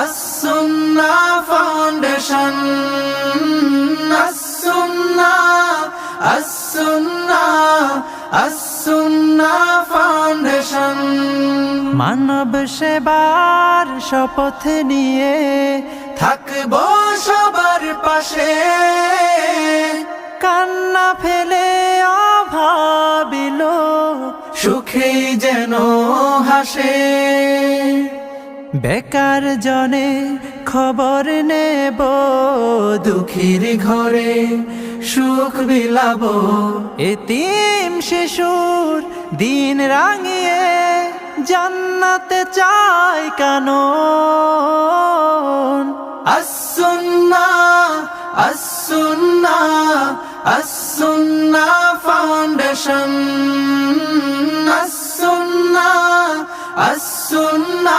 As-Sunnah foundation As-Sunnah As-Sunnah As-Sunnah foundation মানব সেবার শপথ নিয়ে থাকব সবার পাশে। কান্না ফেলে অভাবিল সুখে যেন হাসে। বেকার জনে খবর নেব দুঃখীর ঘরে, সুখ বিলাবো। এতিম শিশুর দিন রাঙিয়ে জান্নাতে চাই কেন Assunnah Assunnah Assunnah foundation. Assunnah Assunnah